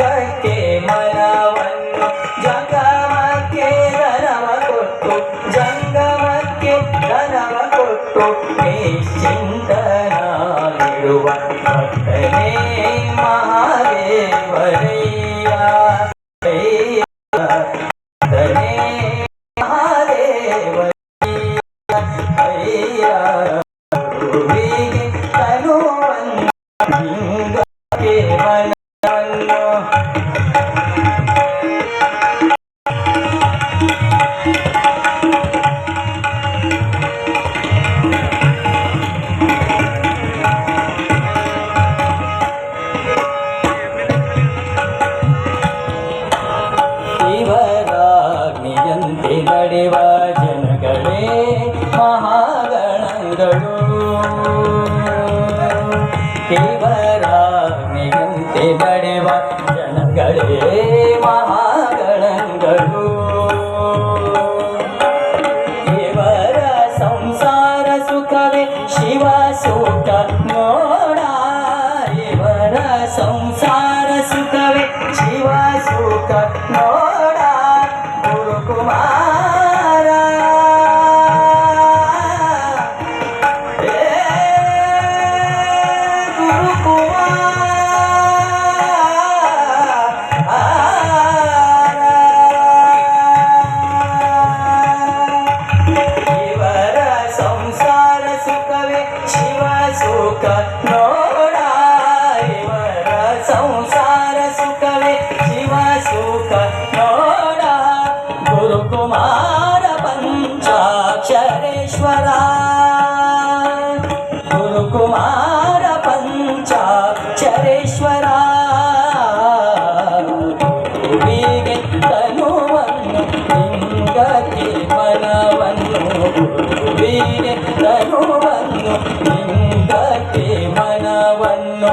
ಲಿಂಗಕ್ಕೆ ಮನವನ್ನು ಜಂಗಮಕ್ಕೆ ಧನವ ಕೊಟ್ಟು ಜಂಗಮಕ್ಕೆ ಧನವ ಕೊಟ್ಟು ನಿಶ್ಚಿಂತನಾಗಿರುವ ಭಕ್ತನೇ ಮಹಾದೇವರಯ್ಯ ಅಯ್ಯ, ಭಕ್ತನೇ ಮಹಾದೇವರಯ್ಯ ಅಯ್ಯ ಗುರುವಿಗೆ ತನುವನ್ನು ಶಿವರಾಜ್ಞಿಯಂತೆ ಜನಗಳೇ ಮಹಾಗಣಗಳು. ಶಿವರಾಜ್ಞಿಯಂತೆ ನಡೆವ ಜನಗಳೇ ಮಹಾಗಣಗಳು. ಇವರ ಸಂಸಾರ ಸುಖವೇ ಶಿವ ಸುಖ ನೋಡ. ಇವರ ಸಂಸಾರ ಸುಖವೇ ಶಿವ ಸುಖ ನೋಡ. ಗುರುಕುಮಾರ ಇವರ ಸಂಸಾರ ಸುಖವೇ ಶಿವ ಸುಖ ನೋಡ ಗುರುಕುಮಾರ ಪಂಚಾಕ್ಷರೇಶ್ವರ ಗುರುಕುಮಾರ ಪಂಚಾಕ್ಷರೇಶ್ವರ ಗುರುವಿಗೆ ತನುವನ್ನು ಲಿಂಗಕ್ಕೆ ಮನವನ್ನು ಗುರುವಿಗೆ ತನುವನ್ನು ಲಿಂಗಕ್ಕೆ ಮನವನ್ನು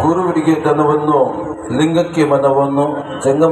ಗುರುವಿಗೆ ಧನವನ್ನು ಲಿಂಗಕ್ಕೆ ಮನವನ್ನು ಜಂಗಮ